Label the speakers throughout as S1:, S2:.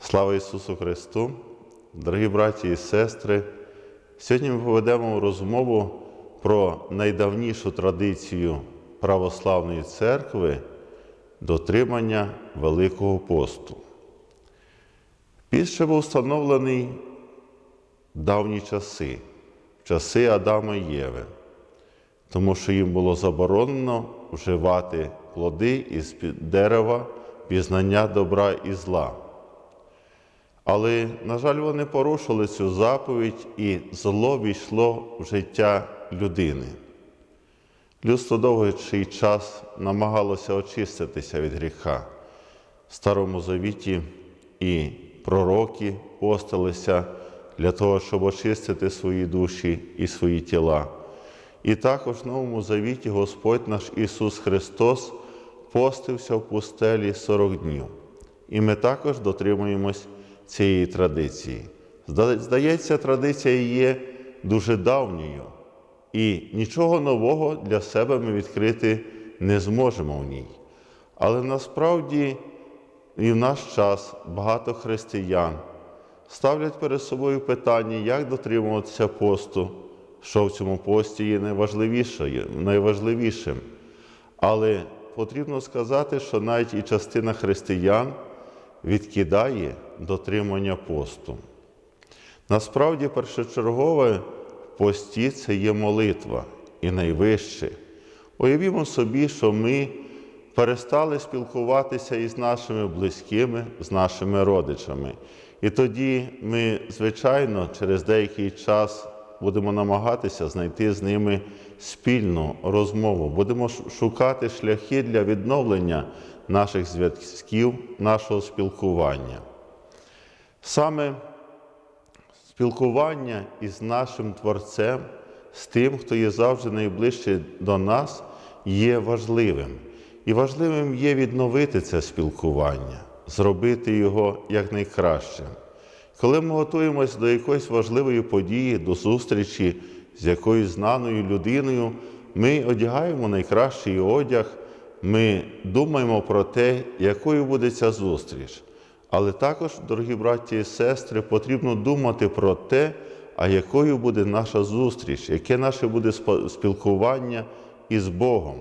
S1: Слава Ісусу Христу! Дорогі браті і сестри! Сьогодні ми поведемо розмову про найдавнішу традицію православної церкви дотримання Великого посту. Піст ще був встановлений в давні часи, в часи Адама і Єви, тому що їм було заборонено вживати плоди із дерева пізнання добра і зла. Але, на жаль, вони порушили цю заповідь, і зло війшло в життя людини. Людство довгий час намагалося очиститися від гріха. В Старому Завіті і пророки постилися для того, щоб очистити свої душі і свої тіла. І також в Новому Завіті Господь наш Ісус Христос постився в пустелі 40 днів. І ми також дотримуємось цієї традиції. Здається, традиція є дуже давньою, і нічого нового для себе ми відкрити не зможемо в ній. Але насправді і в наш час багато християн ставлять перед собою питання, як дотримуватися посту, що в цьому пості є найважливішим. Але потрібно сказати, що навіть і частина християн відкидає дотримання посту. Насправді, першочергове в пості це є молитва і найвище. Уявімо собі, що ми перестали спілкуватися із нашими близькими, з нашими родичами. І тоді ми, звичайно, через деякий час будемо намагатися знайти з ними спільну розмову, будемо шукати шляхи для відновлення наших зв'язків, нашого спілкування. Саме спілкування із нашим Творцем, з тим, хто є завжди найближче до нас, є важливим. І важливим є відновити це спілкування, зробити його якнайкращим. Коли ми готуємося до якоїсь важливої події, до зустрічі з якоюсь знаною людиною, ми одягаємо найкращий одяг, ми думаємо про те, якою буде ця зустріч. Але також, дорогі браті і сестри, потрібно думати про те, а якою буде наша зустріч, яке наше буде спілкування із Богом.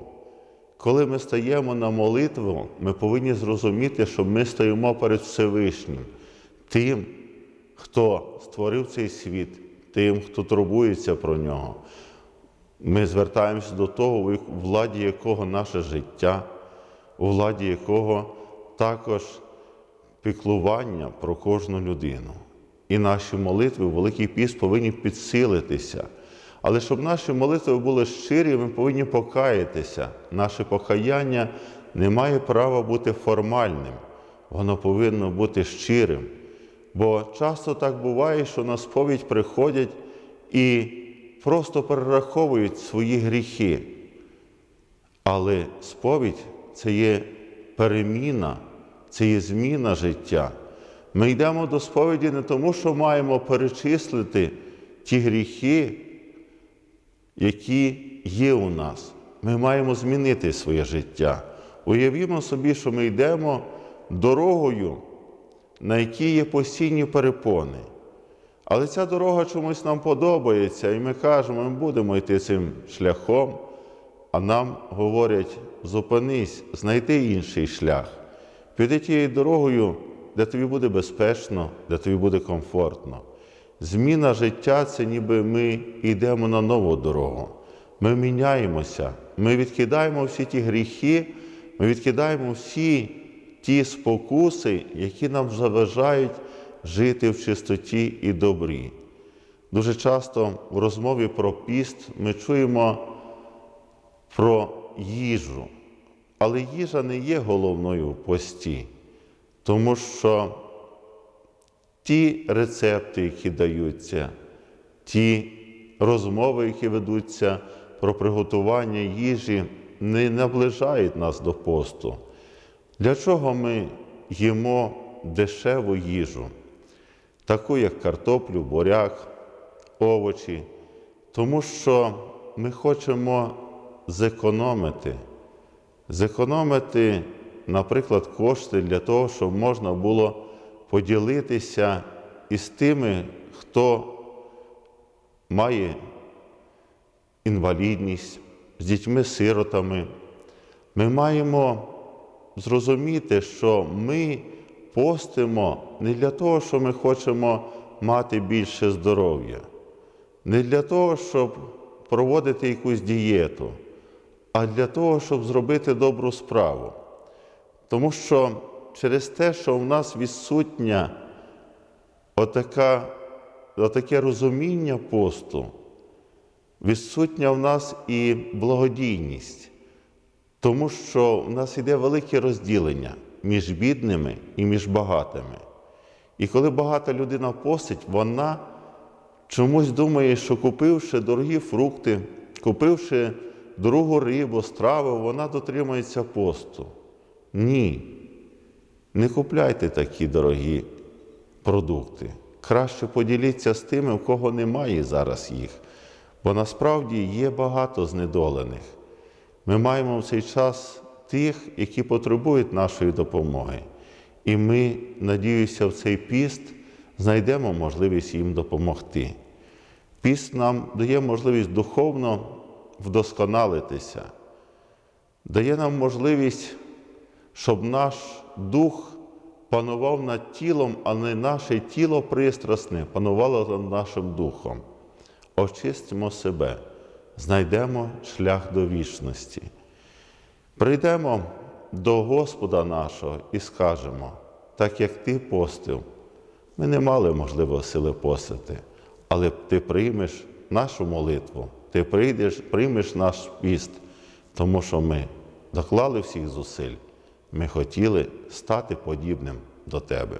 S1: Коли ми стаємо на молитву, ми повинні зрозуміти, що ми стоїмо перед Всевишнім, тим, хто створив цей світ, тим, хто турбується про нього. Ми звертаємося до того, у владі якого наше життя, у владі якого також піклування про кожну людину. І наші молитви у Великий Піст повинні підсилитися. Але щоб наші молитви були щирі, ми повинні покаятися. Наше покаяння не має права бути формальним, воно повинно бути щирим. Бо часто так буває, що на сповідь приходять і просто перераховують свої гріхи. Але сповідь це є переміна, це є зміна життя. Ми йдемо до сповіді не тому, що маємо перечислити ті гріхи, які є у нас. Ми маємо змінити своє життя. Уявімо собі, що ми йдемо дорогою, на якій є постійні перепони. Але ця дорога чомусь нам подобається, і ми кажемо, ми будемо йти цим шляхом, а нам говорять: зупинись, знайди інший шлях. Піди тією дорогою, де тобі буде безпечно, де тобі буде комфортно. Зміна життя це ніби ми йдемо на нову дорогу. Ми міняємося, ми відкидаємо всі ті гріхи, ми відкидаємо всі ті спокуси, які нам заважають жити в чистоті і добрі. Дуже часто в розмові про піст ми чуємо про їжу, але їжа не є головною в пості, тому що ті рецепти, які даються, ті розмови, які ведуться про приготування їжі, не наближають нас до посту. Для чого ми їмо дешеву їжу, таку як картоплю, буряк, овочі? Тому що ми хочемо зекономити, зекономити, наприклад, кошти для того, щоб можна було поділитися із тими, хто має інвалідність, з дітьми-сиротами. Ми маємо зрозуміти, що ми постимо не для того, що ми хочемо мати більше здоров'я, не для того, щоб проводити якусь дієту, а для того, щоб зробити добру справу. Тому що через те, що в нас відсутня отака, отаке розуміння посту, відсутня в нас і благодійність, тому що в нас йде велике розділення між бідними і між багатими. І коли багата людина постить, вона чомусь думає, що купивши дорогі фрукти, купивши дорогу рибу, страву, вона дотримується посту. Ні. Не купляйте такі дорогі продукти. Краще поділіться з тими, в кого немає зараз їх. Бо насправді є багато знедолених. Ми маємо в цей час тих, які потребують нашої допомоги. І ми, надіюся, в цей піст знайдемо можливість їм допомогти. Піст нам дає можливість духовно вдосконалитися, дає нам можливість, щоб наш дух панував над тілом, а не наше тіло пристрасне панувало над нашим духом. Очистимо себе, знайдемо шлях до вічності. Прийдемо до Господа нашого і скажемо, так як Ти постив, ми не мали можливо сили постити, але Ти приймеш нашу молитву, Ти прийдеш, приймеш наш піст, тому що ми доклали всіх зусиль, ми хотіли стати подібним до Тебе.